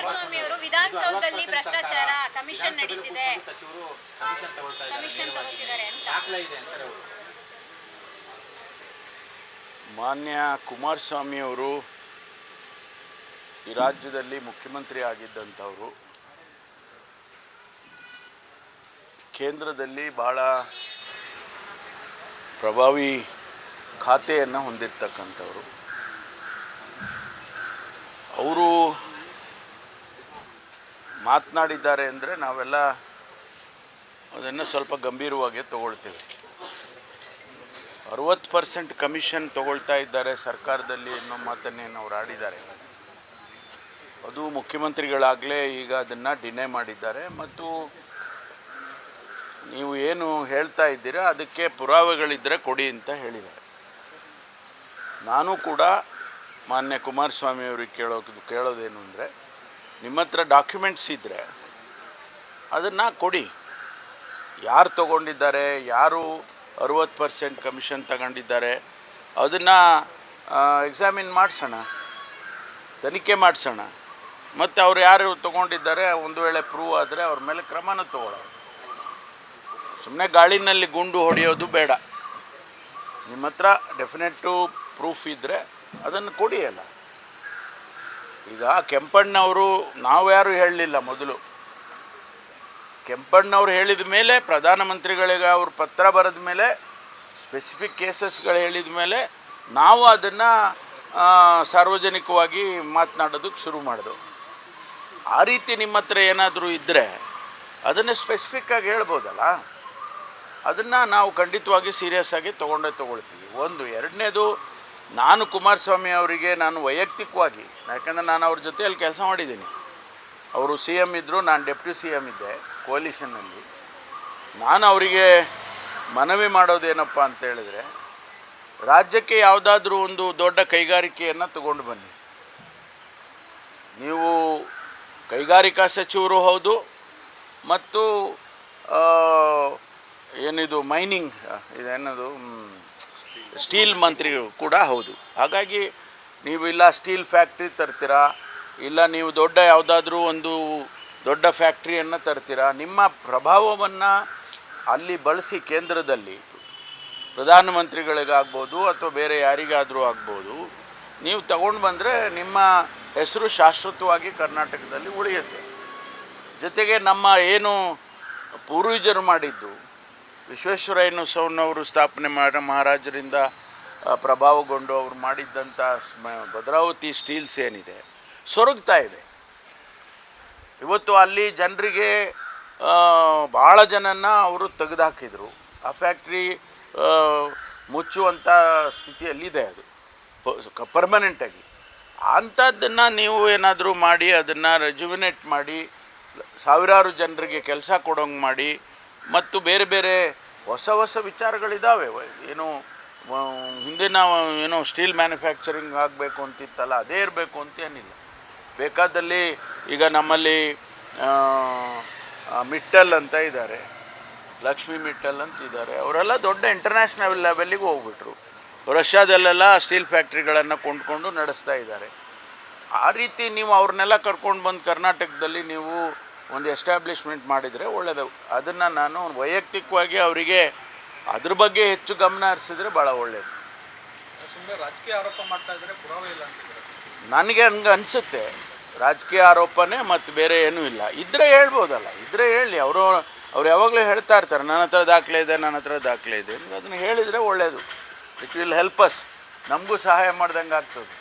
ಕುಮಾರಸ್ವಾಮಿ ಅವರು ವಿಧಾನಸೌಧದಲ್ಲಿ ಭ್ರಷ್ಟಾಚಾರ ಕಮಿಷನ್ ನಡೀತಿದೆ. ಸಚಿವರು ಕಮಿಷನ್ ತಗೊಳ್ತಾ ಕಮಿಷನ್ ತಗೋತಿದ್ದಾರೆ ಅಂತ. ದಾಖಲೆ ಇದೆ ಅಂತಾರೆ ಅವರು ಮಾನ್ಯ ಕುಮಾರಸ್ವಾಮಿ ಅವರು ಈ ರಾಜ್ಯದಲ್ಲಿ ಮುಖ್ಯಮಂತ್ರಿ ಆಗಿದ್ದಂಥವರು. ಕೇಂದ್ರದಲ್ಲಿ ಭಾಳ ಪ್ರಭಾವಿ ಖಾತೆಯನ್ನು ಹೊಂದಿರತಕ್ಕಂಥವ್ರು. ಅವರು ಮಾತನಾಡಿದ್ದಾರೆ ಅಂದರೆ ನಾವೆಲ್ಲ ಅದನ್ನು ಸ್ವಲ್ಪ ಗಂಭೀರವಾಗಿ ತಗೊಳ್ತೀವಿ. ಅರುವತ್ತು ಪರ್ಸೆಂಟ್ ಕಮಿಷನ್ ತಗೊಳ್ತಾ ಇದ್ದಾರೆ ಸರ್ಕಾರದಲ್ಲಿ ಅನ್ನೋ ಮಾತನ್ನೇನು ಅವ್ರು ಆಡಿದ್ದಾರೆ. ಅದು ಮುಖ್ಯಮಂತ್ರಿಗಳಾಗಲೇ ಈಗ ಅದನ್ನು ಡಿನೇ ಮಾಡಿದ್ದಾರೆ. ಮತ್ತು ನೀವು ಏನು ಹೇಳ್ತಾ ಇದ್ದೀರಾ ಅದಕ್ಕೆ ಪುರಾವೆಗಳಿದ್ದರೆ ಕೊಡಿ ಅಂತ ಹೇಳಿದ್ದಾರೆ. ನಾನು ಕೂಡ ಮಾನ್ಯ ಕುಮಾರಸ್ವಾಮಿ ಅವ್ರಿಗೆ ಕೇಳೋದು ಕೇಳೋದೇನು ಅಂದರೆ ನಿಮ್ಮ ಹತ್ರ ಡಾಕ್ಯುಮೆಂಟ್ಸ್ ಇದ್ದರೆ ಅದನ್ನು ಕೊಡಿ. ಯಾರು ತಗೊಂಡಿದ್ದಾರೆ, ಯಾರು ಅರುವತ್ತು ಪರ್ಸೆಂಟ್ ಕಮಿಷನ್ ತಗೊಂಡಿದ್ದಾರೆ, ಅದನ್ನು ಎಕ್ಸಾಮಿನ್ ಮಾಡಿಸೋಣ. ತನಿಖೆ ಮಾಡಿಸೋಣ. ಮತ್ತು ಅವ್ರು ಯಾರು ತೊಗೊಂಡಿದ್ದಾರೆ, ಒಂದು ವೇಳೆ ಪ್ರೂವ್ ಆದರೆ ಅವ್ರ ಮೇಲೆ ಕ್ರಮನೂ ತಗೊಳ್ಳೋಣ. ಸುಮ್ಮನೆ ಗಾಳಿನಲ್ಲಿ ಗುಂಡು ಹೊಡೆಯೋದು ಬೇಡ. ನಿಮ್ಮ ಹತ್ರ ಡೆಫಿನೆಟ್ಟು ಪ್ರೂಫ್ ಇದ್ದರೆ ಅದನ್ನು ಕೊಡಿ ಅಲ್ಲ ಈಗ ಕೆಂಪಣ್ಣವರು ನಾವು ಯಾರು ಹೇಳಲಿಲ್ಲ ಮೊದಲು. ಕೆಂಪಣ್ಣವ್ರು ಹೇಳಿದ ಮೇಲೆ ಪ್ರಧಾನಮಂತ್ರಿಗಳಿಗೆ ಅವ್ರು ಪತ್ರ ಬರೆದ ಮೇಲೆ ಸ್ಪೆಸಿಫಿಕ್ ಕೇಸಸ್ಗಳು ಹೇಳಿದ ಮೇಲೆ ನಾವು ಅದನ್ನು ಸಾರ್ವಜನಿಕವಾಗಿ ಮಾತನಾಡೋದಕ್ಕೆ ಶುರು ಮಾಡಿದೆವು. ಆ ರೀತಿ ನಿಮ್ಮ ಹತ್ರ ಏನಾದರೂ ಇದ್ದರೆ ಅದನ್ನು ಸ್ಪೆಸಿಫಿಕ್ಕಾಗಿ ಹೇಳ್ಬೋದಲ್ಲ? ಅದನ್ನು ನಾವು ಖಂಡಿತವಾಗಿ ಸೀರಿಯಸ್ ಆಗಿ ತೊಗೊಂಡೇ ತೊಗೊಳ್ತೀವಿ. ಒಂದು, ಎರಡನೇದು ನಾನು ಕುಮಾರಸ್ವಾಮಿ ಅವರಿಗೆ ನಾನು ವೈಯಕ್ತಿಕವಾಗಿ, ಯಾಕಂದರೆ ನಾನು ಅವ್ರ ಜೊತೆಯಲ್ಲಿ ಕೆಲಸ ಮಾಡಿದ್ದೀನಿ. ಅವರು ಸಿ ಎಂ ಇದ್ದರು ನಾನು ಡೆಪ್ಟಿ ಸಿ ಎಂ ಇದ್ದೆ ಕೋಲಿಷನ್ನಲ್ಲಿ. ನಾನು ಅವರಿಗೆ ಮನವಿ ಮಾಡೋದೇನಪ್ಪ ಅಂತ ಹೇಳಿದ್ರೆ, ರಾಜ್ಯಕ್ಕೆ ಯಾವುದಾದ್ರೂ ಒಂದು ದೊಡ್ಡ ಕೈಗಾರಿಕೆಯನ್ನು ತಗೊಂಡು ಬನ್ನಿ. ನೀವು ಕೈಗಾರಿಕಾ ಸಚಿವರು ಹೌದು ಮತ್ತು ಏನಿದು ಮೈನಿಂಗ್ ಇದೇನದು ಸ್ಟೀಲ್ ಮಂತ್ರಿ ಕೂಡ ಹೌದು. ಹಾಗಾಗಿ ನೀವು ಇಲ್ಲ ಸ್ಟೀಲ್ ಫ್ಯಾಕ್ಟ್ರಿ ತರ್ತೀರಾ, ಇಲ್ಲ ನೀವು ದೊಡ್ಡ ಯಾವುದಾದ್ರೂ ಒಂದು ದೊಡ್ಡ ಫ್ಯಾಕ್ಟ್ರಿಯನ್ನು ತರ್ತೀರಾ, ನಿಮ್ಮ ಪ್ರಭಾವವನ್ನು ಅಲ್ಲಿ ಬಳಸಿ ಕೇಂದ್ರದಲ್ಲಿ ಪ್ರಧಾನಮಂತ್ರಿಗಳಿಗಾಗ್ಬೋದು ಅಥವಾ ಬೇರೆ ಯಾರಿಗಾದರೂ ಆಗ್ಬೋದು, ನೀವು ತಗೊಂಡು ಬಂದರೆ ನಿಮ್ಮ ಹೆಸರು ಶಾಶ್ವತವಾಗಿ ಕರ್ನಾಟಕದಲ್ಲಿ ಉಳಿಯುತ್ತೆ. ಜೊತೆಗೆ ನಮ್ಮ ಏನು ಪೂರ್ವಜರು ಮಾಡಿದ್ದು ವಿಶ್ವೇಶ್ವರಯ್ಯನ ಸೌನವರು ಸ್ಥಾಪನೆ ಮಾಡ ಮಹಾರಾಜರಿಂದ ಪ್ರಭಾವಗೊಂಡು ಅವರು ಮಾಡಿದ್ದಂಥ ಭದ್ರಾವತಿ ಸ್ಟೀಲ್ಸ್ ಏನಿದೆ ಸೊರಗ್ತಾ ಇದೆ. ಇವತ್ತು ಅಲ್ಲಿ ಜನರಿಗೆ ಭಾಳ ಜನನ್ನ ಅವರು ತೆಗೆದುಹಾಕಿದರು. ಆ ಫ್ಯಾಕ್ಟ್ರಿ ಮುಚ್ಚುವಂಥ ಸ್ಥಿತಿಯಲ್ಲಿದೆ ಅದು. ಪರ್ಮನೆಂಟಾಗಿ ಅಂಥದ್ದನ್ನು ನೀವು ಏನಾದರೂ ಮಾಡಿ, ಅದನ್ನು ರೆಜುವಿನೇಟ್ ಮಾಡಿ, ಸಾವಿರಾರು ಜನರಿಗೆ ಕೆಲಸ ಕೊಡೋಂಗೆ ಮಾಡಿ ಮತ್ತು ಬೇರೆ ಬೇರೆ ಹೊಸ ಹೊಸ ವಿಚಾರಗಳಿದ್ದಾವೆ ಏನು ಹಿಂದಿನ, ಏನೋ ಸ್ಟೀಲ್ ಮ್ಯಾನುಫ್ಯಾಕ್ಚರಿಂಗ್ ಆಗಬೇಕು ಅಂತಿತ್ತಲ್ಲ, ಅದೇ ಇರಬೇಕು ಅಂತ ಏನಿಲ್ಲ. ಬೇಕಾದಲ್ಲಿ ಈಗ ನಮ್ಮಲ್ಲಿ ಮಿಟ್ಟಲ್ ಅಂತ ಇದ್ದಾರೆ. ಲಕ್ಷ್ಮಿ ಮಿಟ್ಟಲ್ ಅಂತ ಇದ್ದಾರೆ. ಅವರೆಲ್ಲ ದೊಡ್ಡ ಇಂಟರ್ನ್ಯಾಷನಲ್ ಲೆವೆಲ್ಲಿಗೆ ಹೋಗ್ಬಿಟ್ರು. ರಷ್ಯಾದಲ್ಲೆಲ್ಲ ಸ್ಟೀಲ್ ಫ್ಯಾಕ್ಟ್ರಿಗಳನ್ನು ಕೊಂಡ್ಕೊಂಡು ನಡೆಸ್ತಾ ಇದ್ದಾರೆ. ಆ ರೀತಿ ನೀವು ಅವ್ರನ್ನೆಲ್ಲ ಕರ್ಕೊಂಡು ಬಂದು ಕರ್ನಾಟಕದಲ್ಲಿ ನೀವು ಒಂದು ಎಸ್ಟಾಬ್ಲಿಷ್ಮೆಂಟ್ ಮಾಡಿದರೆ ಒಳ್ಳೆಯದು ಅದನ್ನು ನಾನು ವೈಯಕ್ತಿಕವಾಗಿ ಅವರಿಗೆ ಅದ್ರ ಬಗ್ಗೆ ಹೆಚ್ಚು ಗಮನ ಹರಿಸಿದ್ರೆ ಭಾಳ ಒಳ್ಳೆಯದು ಸುಮ್ಮನೆ ರಾಜಕೀಯ ಆರೋಪ ಮಾಡ್ತಾ ಇದ್ದಾರೆ ಪುರಾವೆ ಇಲ್ಲ ನನಗೆ ಹಂಗೆ ಅನಿಸುತ್ತೆ. ರಾಜಕೀಯ ಆರೋಪನೇ ಮತ್ತು ಬೇರೆ ಏನೂ ಇಲ್ಲ. ಇದ್ದರೆ ಹೇಳ್ಬೋದಲ್ಲ. ಇದ್ದರೆ ಹೇಳಿ. ಅವರು ಅವ್ರು ಯಾವಾಗಲೂ ಹೇಳ್ತಾ ಇರ್ತಾರೆ ನನ್ನ ಹತ್ರ ದಾಖಲೆ ಇದೆ ನನ್ನ ಹತ್ರ ದಾಖಲೆ ಇದೆ. ಅದನ್ನು ಹೇಳಿದರೆ ಒಳ್ಳೆಯದು ಇಟ್ ವಿಲ್ ಹೆಲ್ಪ್ ಅಸ್ ನಮಗೂ ಸಹಾಯ ಮಾಡ್ದಂಗೆ ಆಗ್ತದೆ